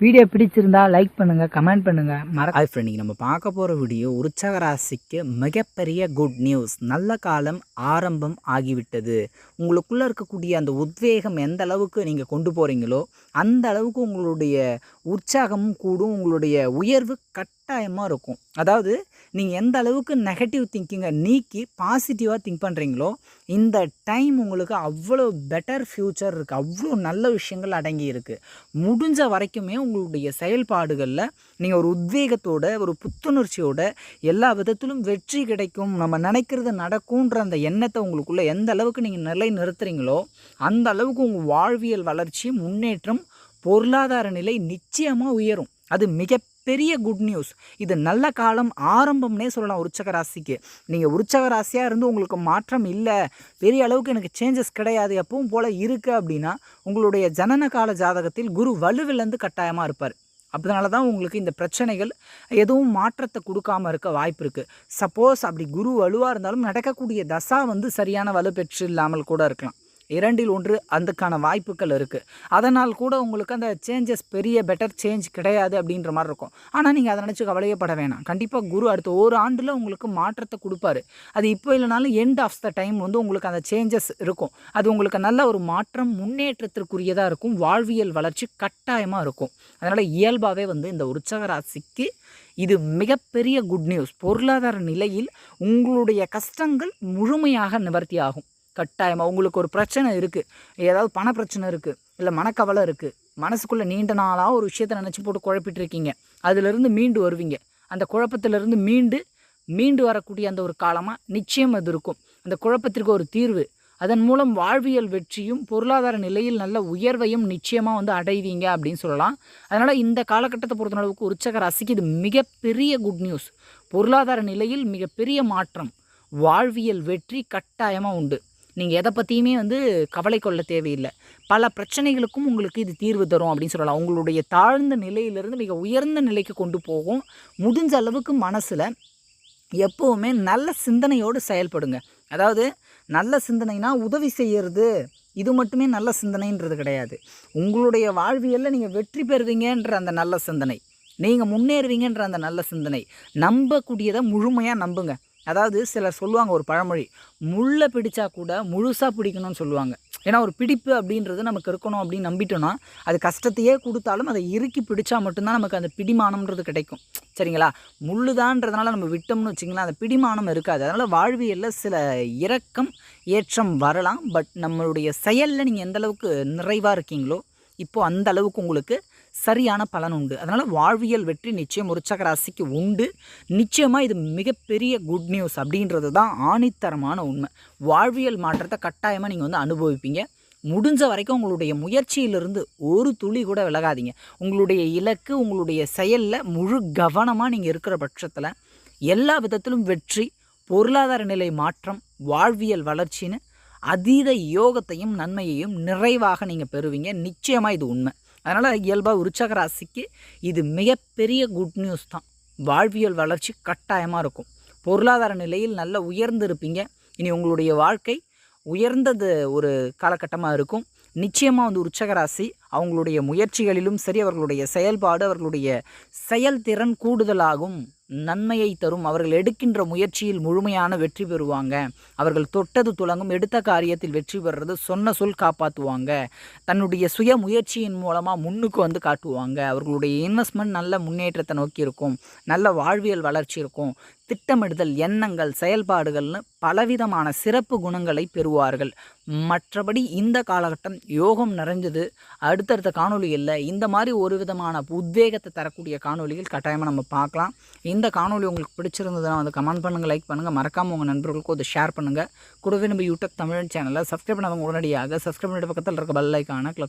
Video பிடிச்சிருந்தா like பண்ணுங்க comment பண்ணுங்க. மற ஹாய் ஃப்ரெண்ட் நம்ம பார்க்க போகிற வீடியோ உற்சாக ராசிக்கு மிகப்பெரிய குட் நியூஸ் நல்ல காலம் ஆரம்பம் ஆகிவிட்டது. உங்களுக்குள்ளே இருக்கக்கூடிய அந்த உத்வேகம் எந்த அளவுக்கு நீங்கள் கொண்டு போகிறீங்களோ அந்த அளவுக்கு உங்களுடைய உற்சாகமும் கூடும் உங்களுடைய உயர்வு கட் கட்டாயமாக இருக்கும். அதாவது நீங்கள் எந்த அளவுக்கு நெகட்டிவ் திங்கிங்கை நீக்கி பாசிட்டிவாக திங்க் பண்ணுறீங்களோ இந்த டைம் உங்களுக்கு அவ்வளோ பெட்டர் ஃப்யூச்சர் இருக்குது அவ்வளோ நல்ல விஷயங்கள் அடங்கி இருக்குது முடிஞ்ச வரைக்குமே உங்களுடைய செயல்பாடுகளில் நீங்கள் ஒரு உத்வேகத்தோட ஒரு புத்துணர்ச்சியோட எல்லா விதத்திலும் வெற்றி கிடைக்கும். நம்ம நினைக்கிறது நடக்கும்ன்ற அந்த எண்ணத்தை உங்களுக்குள்ளே எந்த அளவுக்கு நீங்கள் நிலை நிறுத்துறீங்களோ அந்த அளவுக்கு உங்கள் வாழ்வியல் வளர்ச்சி முன்னேற்றம் பொருளாதார நிலை நிச்சயமாக உயரும். அது மிக பெரிய குட் நியூஸ் இது நல்ல காலம் ஆரம்பம்னே சொல்லலாம் உற்சக ராசிக்கு நீங்கள் உற்சக ராசியாக இருந்து உங்களுக்கு மாற்றம் இல்லை. பெரிய அளவுக்கு எனக்கு சேஞ்சஸ் கிடையாது. எப்பவும் போல் இருக்குது அப்படின்னா உங்களுடைய ஜனன கால ஜாதகத்தில் குரு வலுவிலேருந்து கட்டாயமாக இருப்பார். அதனால தான் உங்களுக்கு இந்த பிரச்சனைகள் எதுவும் மாற்றத்தை கொடுக்காமல் இருக்க வாய்ப்பு இருக்குது சப்போஸ் அப்படி குரு வலுவாக இருந்தாலும் நடக்கக்கூடிய தசா வந்து சரியான வலு பெற்று இல்லாமல் கூட இருக்கலாம். இரண்டில் ஒன்று அதுக்கான வாய்ப்புகள் இருக்குது அதனால் கூட உங்களுக்கு அந்த சேஞ்சஸ் பெரிய பெட்டர் சேஞ்ச் கிடையாது அப்படின்ற மாதிரி இருக்கும். ஆனால் நீங்கள் அதை நினச்சி கவலையப்பட வேணாம். கண்டிப்பாக குரு அடுத்த ஒரு ஆண்டில் உங்களுக்கு மாற்றத்தை கொடுப்பாரு. அது இப்போ இல்லைனாலும் எண்ட் ஆஃப் த டைம் வந்து உங்களுக்கு அந்த சேஞ்சஸ் இருக்கும். அது உங்களுக்கு நல்ல ஒரு மாற்றம் முன்னேற்றத்திற்குரியதாக இருக்கும். வாழ்வியல் வளர்ச்சி கட்டாயமாக இருக்கும். அதனால் இயல்பாகவே வந்து இந்த உற்சக ராசிக்கு இது மிகப்பெரிய குட் நியூஸ் பொருளாதார நிலையில் உங்களுடைய கஷ்டங்கள் முழுமையாக நிவர்த்தி ஆகும். கட்டாயமாக உங்களுக்கு ஒரு பிரச்சனை இருக்குது ஏதாவது பண பிரச்சனை இருக்குது இல்லை மனக்கவலை இருக்குது மனசுக்குள்ளே நீண்ட நாளாக ஒரு விஷயத்த நினச்சி போட்டு குழப்பிட்டு இருக்கீங்க அதிலிருந்து மீண்டு வருவீங்க. அந்த குழப்பத்திலிருந்து மீண்டு மீண்டு வரக்கூடிய அந்த ஒரு காலமாக நிச்சயம் அது இருக்கும். அந்த குழப்பத்திற்கு ஒரு தீர்வு. அதன் மூலம் வாழ்வியல் வெற்றியும் பொருளாதார நிலையில் நல்ல உயர்வையும் நிச்சயமாக வந்து அடைவீங்க அப்படின்னு சொல்லலாம். அதனால் இந்த காலகட்டத்தை பொறுத்தளவுக்கு உற்சக ராசிக்கு இது மிகப்பெரிய குட் நியூஸ் பொருளாதார நிலையில் மிகப்பெரிய மாற்றம். வாழ்வியல் வெற்றி கட்டாயமாக உண்டு. நீங்கள் எதை பற்றியுமே வந்து கவலை கொள்ள தேவையில்லை. பல பிரச்சனைகளுக்கும் உங்களுக்கு இது தீர்வு தரும் அப்படின்னு சொல்லலாம். உங்களுடைய தாழ்ந்த நிலையிலிருந்து மிக உயர்ந்த நிலைக்கு கொண்டு போகும். முடிஞ்ச அளவுக்கு மனசில் எப்போவுமே நல்ல சிந்தனையோடு செயல்படுங்க. அதாவது நல்ல சிந்தனைனா உதவி செய்கிறது இது மட்டுமே நல்ல சிந்தனைன்றது கிடையாது. உங்களுடைய வாழ்வியலில் நீங்கள் வெற்றி பெறுவீங்கன்ற அந்த நல்ல சிந்தனை. நீங்கள் முன்னேறுவீங்கன்ற அந்த நல்ல சிந்தனை. நம்பக்கூடியதை முழுமையாக நம்புங்க. அதாவது சிலர் சொல்லுவாங்க ஒரு பழமொழி முள்ளை பிடிச்சா கூட முழுசாக பிடிக்கணும்னு சொல்லுவாங்க. ஏன்னா ஒரு பிடிப்பு அப்படின்றது நமக்கு இருக்கணும் அப்படின்னு நம்பிட்டோன்னா அது கஷ்டத்தையே கொடுத்தாலும் அதை இறுக்கி பிடிச்சா மட்டும்தான் நமக்கு அந்த பிடிமானம்ன்றது கிடைக்கும். சரிங்களா? முள்ளுதான்றதுனால நம்ம விட்டோம்னு வச்சிங்களா அந்த பிடிமானம் இருக்காது. அதனால் வாழ்வியலில் சில இரக்கம் ஏற்றம் வரலாம். பட் நம்மளுடைய செயலில் நீங்கள் எந்தளவுக்கு நிறைவாக இருக்கீங்களோ இப்போது அந்த அளவுக்கு உங்களுக்கு சரியான பலன் உண்டு. அதனால் வாழ்வியல் வெற்றி நிச்சயம் உற்சக ராசிக்கு உண்டு. நிச்சயமாக இது மிகப்பெரிய குட் நியூஸ் அப்படின்றது தான் ஆணித்தரமான உண்மை. வாழ்வியல் மாற்றத்தை கட்டாயமாக நீங்கள் வந்து அனுபவிப்பீங்க. முடிஞ்ச வரைக்கும் உங்களுடைய முயற்சியிலிருந்து ஒரு துளி கூட விலகாதீங்க. உங்களுடைய இலக்கு உங்களுடைய செயலில் முழு கவனமாக நீங்கள் இருக்கிற பட்சத்தில் எல்லா விதத்திலும் வெற்றி பொருளாதார நிலை மாற்றம் வாழ்வியல் வளர்ச்சின்னு அதீத யோகத்தையும் நன்மையையும் நிறைவாக நீங்கள் பெறுவீங்க. நிச்சயமாக இது உண்மை. அதனால் இயல்பாக உற்சாக ராசிக்கு இது மிகப்பெரிய குட் நியூஸ் தான். வாழ்வியல் வளர்ச்சி கட்டாயமாக இருக்கும். பொருளாதார நிலையில் நல்ல உயர்ந்து இருப்பீங்க இனி உங்களுடைய வாழ்க்கை உயர்ந்தது ஒரு காலகட்டமாக இருக்கும். நிச்சயமாக வந்து உற்சக ராசி அவங்களுடைய முயற்சிகளிலும் சரி அவர்களுடைய செயல்பாடு அவர்களுடைய செயல்திறன் கூடுதலாகும். நன்மையை தரும். அவர்கள் எடுக்கின்ற முயற்சியில் முழுமையான வெற்றி பெறுவாங்க. அவர்கள் தொட்டது துலங்கும் எடுத்த காரியத்தில் வெற்றி பெறுறது சொன்ன சொல் காப்பாற்றுவாங்க தன்னுடைய சுய முயற்சியின் மூலமாக முன்னுக்கு வந்து காட்டுவாங்க. அவர்களுடைய இன்வெஸ்ட்மெண்ட் நல்ல முன்னேற்றத்தை நோக்கி இருக்கும். நல்ல வாழ்வியல் வளர்ச்சி இருக்கும். திட்டமிடுதல் எண்ணங்கள் செயல்பாடுகள்னு பலவிதமான சிறப்பு குணங்களை பெறுவார்கள். மற்றபடி இந்த காலகட்டம் யோகம் நிறைஞ்சது. அடுத்தடுத்த காணொலிகளில் இந்த மாதிரி ஒரு விதமான உத்வேகத்தை தரக்கூடிய காணொலிகள் கட்டாயமாக நம்ம பார்க்கலாம். இந்த காணொலி உங்களுக்கு பிடிச்சிருந்ததுன்னா வந்து கமெண்ட் பண்ணுங்கள் லைக் பண்ணுங்கள் மறக்காமல் உங்கள் நண்பர்களுக்கும் அதை ஷேர் பண்ணுங்கள் கூடவே நம்ம யூடியூப் தமிழ் சேனலில் சப்ஸ்கிரைப் பண்ணவங்க உடனடியாக சப்ஸ்கிரைப் பண்ணிட்டு பக்கத்தில் இருக்க பெல் ஐக்கான கிளிக்